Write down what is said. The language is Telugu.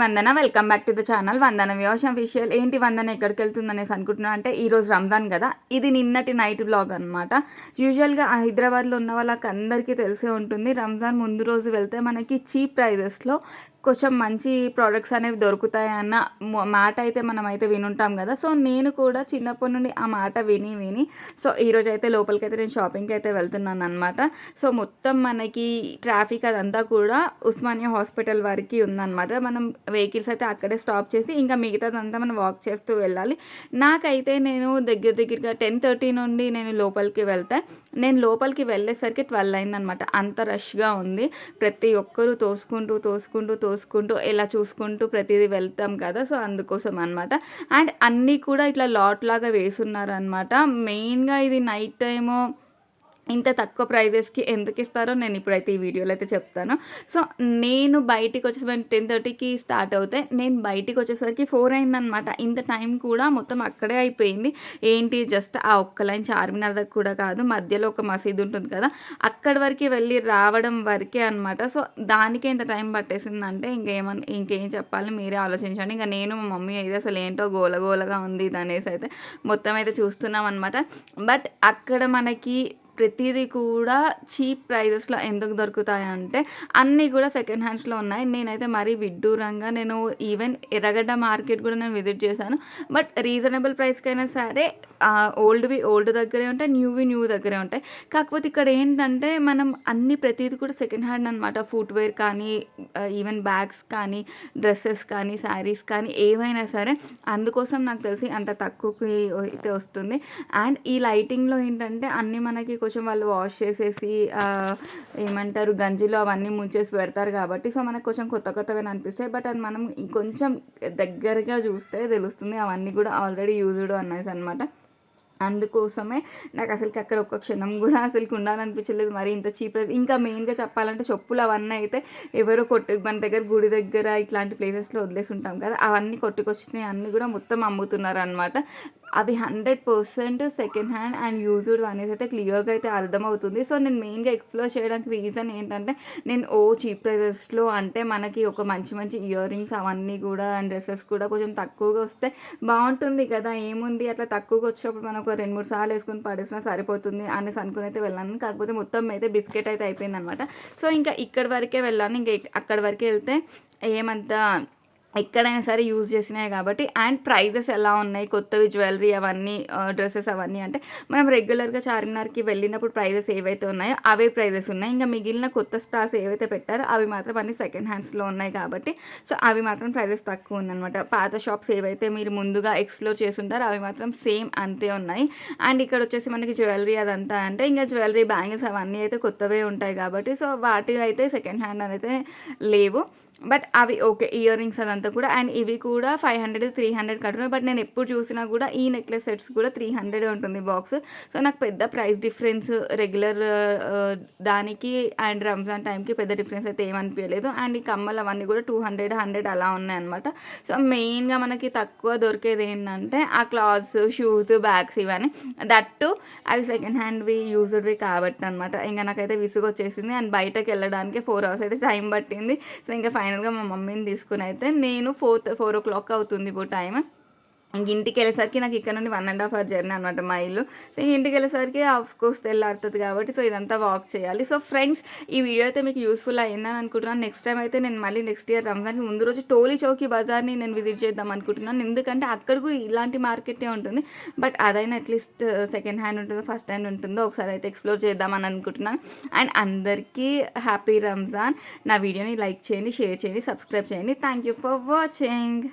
Vandana. Welcome back to the channel Vandana వ్యవసాయం అఫీషియల్ ఏంటి వందన ఎక్కడికి వెళ్తుంది అనేసి అనుకుంటున్నా అంటే ఈరోజు రంజాన్ కదా. ఇది నిన్నటి నైట్ బ్లాగ్ అనమాట యూజువల్గా హైదరాబాద్లో ఉన్న వాళ్ళకి అందరికీ తెలిసే ఉంటుంది. రంజాన్ ముందు రోజు వెళ్తే మనకి చీప్ ప్రైజెస్లో కొంచెం మంచి ప్రోడక్ట్స్ అనేవి దొరుకుతాయి అన్న మాట అయితే మనం అయితే వినుంటాం కదా. సో నేను కూడా చిన్నప్పటి నుండి ఆ మాట విని విని సో ఈరోజు అయితే లోపలికి అయితే నేను షాపింగ్కి అయితే వెళ్తున్నాను అనమాట సో మొత్తం మనకి ట్రాఫిక్ అదంతా కూడా ఉస్మానియా హాస్పిటల్ వరకు ఉందన్నమాట. మనం వెహికల్స్ అయితే అక్కడే స్టాప్ చేసి ఇంకా మిగతాదంతా మనం వాక్ చేస్తూ వెళ్ళాలి. నాకైతే నేను దగ్గర దగ్గరగా టెన్ థర్టీ నుండి నేను లోపలికి వెళ్తే. నేను లోపలికి వెళ్ళేసరికి ట్వెల్వ్ అయిందనమాట అంత రష్గా ఉంది. ప్రతి ఒక్కరూ తోసుకుంటూ తోసుకుంటూ తోసుకుంటూ ఇలా చూసుకుంటూ ప్రతిదీ వెళ్తాం కదా. సో అందుకోసం అనమాట అండ్ అన్నీ కూడా ఇట్లా లాట్ లాగా వేసున్నారనమాట మెయిన్గా ఇది నైట్ టైము ఇంత తక్కువ ప్రైజెస్కి ఎందుకు ఇస్తారో నేను ఇప్పుడైతే ఈ వీడియోలో అయితే చెప్తాను. సో నేను బయటికి వచ్చేసరికి టెన్ థర్టీకి స్టార్ట్ అవుతే నేను బయటికి వచ్చేసరికి ఫోర్ అయిందనమాట. ఇంత టైం కూడా మొత్తం అక్కడే అయిపోయింది. ఏంటి? జస్ట్ ఆ ఒక్క లైన్ చార్మినార్ దగ్గర కూడా కాదు మధ్యలో ఒక మసీదు ఉంటుంది కదా అక్కడి వరకు వెళ్ళి రావడం వరకే అనమాట. సో దానికే ఇంత టైం పట్టేసిందంటే ఇంకేమని ఇంకేం చెప్పాలి? మీరే ఆలోచించండి. ఇంకా నేను మా మమ్మీ అయితే అసలు ఏంటో గోల గోలగా ఉంది ఇది అనేసి అయితే మొత్తం అయితే చూస్తున్నాం అనమాట బట్ అక్కడ మనకి ప్రతిదీ కూడా చీప్ ప్రైజెస్లో ఎందుకు దొరుకుతాయి అంటే అన్నీ కూడా సెకండ్ హ్యాండ్స్లో ఉన్నాయి. నేనైతే మరీ విడ్డూరంగా నేను ఈవెన్ ఎర్రగడ్డ మార్కెట్ కూడా నేను విజిట్ చేశాను. బట్ రీజనబుల్ ప్రైస్కైనా సరే ఓల్డ్వి ఓల్డ్ దగ్గరే ఉంటాయి న్యూవి న్యూ దగ్గరే ఉంటాయి. కాకపోతే ఇక్కడ ఏంటంటే మనం అన్ని ప్రతిదీ కూడా సెకండ్ హ్యాండ్ అనమాట ఫుట్వేర్ కానీ ఈవెన్ బ్యాగ్స్ కానీ డ్రెస్సెస్ కానీ శారీస్ కానీ ఏవైనా సరే అందుకోసం నాకు తెలిసి అంత తక్కువకి అయితే వస్తుంది. అండ్ ఈ లైటింగ్లో ఏంటంటే అన్నీ మనకి కొంచెం వాళ్ళు వాష్ చేసేసి ఏమంటారు గంజిలో అవన్నీ ముంచేసి పెడతారు కాబట్టి సో మనకు కొంచెం కొత్త కొత్తగా అనిపిస్తాయి. బట్ అది మనం ఇంకొంచెం దగ్గరగా చూస్తే తెలుస్తుంది అవన్నీ కూడా ఆల్రెడీ యూజ్డ్ అన్నది అనమాట అందుకోసమే నాకు అసలుకి అక్కడ ఒక్క క్షణం కూడా అసలు ఉండాలనిపించలేదు. మరి ఇంత చీప్ ఇంకా మెయిన్గా చెప్పాలంటే చెప్పులు అవన్నీ అయితే ఎవరో కొట్టు మన దగ్గర గుడి దగ్గర ఇట్లాంటి ప్లేసెస్లో వదిలేసి ఉంటాం కదా అవన్నీ కొట్టుకొచ్చినాయి అన్నీ కూడా మొత్తం అమ్ముతున్నారు అనమాట అవి hundred percent second hand and used అనేసి అయితే క్లియర్గా అయితే అర్థమవుతుంది. సో నేను మెయిన్గా ఎక్స్ప్లోర్ చేయడానికి రీజన్ ఏంటంటే నేను ఓ చీప్ ప్రైజెస్లో అంటే మనకి ఒక మంచి మంచి ఇయర్ రింగ్స్ అవన్నీ కూడా అండ్ డ్రెస్సెస్ కూడా కొంచెం తక్కువగా వస్తే బాగుంటుంది కదా. ఏముంది? అట్లా తక్కువగా వచ్చినప్పుడు మనం ఒక రెండు మూడు సార్లు వేసుకుని పడేసినా సరిపోతుంది అనేసి అనుకుని అయితే వెళ్ళాను. కాకపోతే మొత్తం అయితే బిస్కెట్ అయితే అయిపోయింది అనమాట సో ఇంకా ఇక్కడ వరకే వెళ్ళాను. ఇంకా అక్కడ వరకే వెళ్తే ఏమంతా ఎక్కడైనా సరే యూజ్ చేసినాయి కాబట్టి అండ్ ప్రైజెస్ ఎలా ఉన్నాయి? కొత్తవి జ్యువెలరీ అవన్నీ డ్రెస్సెస్ అవన్నీ అంటే మనం రెగ్యులర్గా చార్మినార్కి వెళ్ళినప్పుడు ప్రైజెస్ ఏవైతే ఉన్నాయో అవే ప్రైజెస్ ఉన్నాయి. ఇంకా మిగిలిన కొత్త స్టార్స్ ఏవైతే పెట్టారో అవి మాత్రం అన్ని సెకండ్ హ్యాండ్స్లో ఉన్నాయి కాబట్టి సో అవి మాత్రం ప్రైజెస్ తక్కువ ఉందన్నమాట. పాత షాప్స్ ఏవైతే మీరు ముందుగా ఎక్స్ప్లోర్ చేస్తుంటారో అవి మాత్రం సేమ్ అంతే ఉన్నాయి. అండ్ ఇక్కడ వచ్చేసి మనకి జ్యువెలరీ అదంతా అంటే ఇంకా జ్యువెలరీ బ్యాంగిల్స్ అవన్నీ అయితే కొత్తవే ఉంటాయి కాబట్టి సో వాటి అయితే సెకండ్ హ్యాండ్ అయితే లేవు. బట్ అవి ఓకే ఇయర్ రింగ్స్ అదంతా కూడా. అండ్ ఇవి కూడా ఫైవ్ హండ్రెడ్ త్రీ హండ్రెడ్ కట్టున్నాయి బట్ నేను ఎప్పుడు చూసినా కూడా ఈ నెక్లెస్ సెట్స్ కూడా త్రీ హండ్రెడ్ ఉంటుంది బాక్స్ సో నాకు పెద్ద ప్రైస్ డిఫరెన్స్ రెగ్యులర్ దానికి అండ్ రంజాన్ టైంకి పెద్ద డిఫరెన్స్ అయితే ఏమనిపించలేదు అండ్ ఈ కమ్మలు అవన్నీ కూడా టూ హండ్రెడ్ హండ్రెడ్ అలా ఉన్నాయన్నమాట. సో మెయిన్గా మనకి తక్కువ దొరికేది ఏంటంటే ఆ క్లాత్స్ షూస్ బ్యాగ్స్ ఇవన్నీ. దట్టు అవి సెకండ్ హ్యాండ్వి యూజ్డ్వి కాబట్టి అనమాట ఇంకా నాకైతే విసుగు వచ్చేసింది అండ్ బయటకు వెళ్ళడానికి ఫోర్ అవర్స్ అయితే టైం పట్టింది. సో ఇంకా ఫైన్ ఫైనల్గా మా మమ్మీని తీసుకుని అయితే నేను ఫోర్ ఫోర్ ఓ క్లాక్ అవుతుంది ఇప్పుడు టైం ఇంక ఇంటికి వెళ్ళేసరికి నాకు ఇక్కడ నుండి one and half hour journey అనమాట మా ఇల్లు. సో ఇంటికి వెళ్ళేసరికి ఆఫ్ కోర్స్ తెల్లారుతుంది కాబట్టి సో ఇదంతా వాక్ చేయాలి. సో ఫ్రెండ్స్ ఈ వీడియో అయితే మీకు యూస్ఫుల్ అయిందని అనుకుంటున్నాను. నెక్స్ట్ టైం అయితే నేను మళ్ళీ నెక్స్ట్ ఇయర్ రంజాన్కి ముందు రోజు టోలీ చౌకీ బజార్ని నేను విజిట్ చేద్దాం అనుకుంటున్నాను. ఎందుకంటే అక్కడ కూడా ఇలాంటి మార్కెటే ఉంటుంది. బట్ అదైనా అట్లీస్ట్ సెకండ్ హ్యాండ్ ఉంటుందో ఫస్ట్ హ్యాండ్ ఉంటుందో ఒకసారి అయితే ఎక్స్ప్లోర్ చేద్దామని అనుకుంటున్నాను. అండ్ అందరికీ హ్యాపీ రంజాన్. నా వీడియోని లైక్ చేయండి షేర్ చేయండి సబ్స్క్రైబ్ చేయండి. Thank you for watching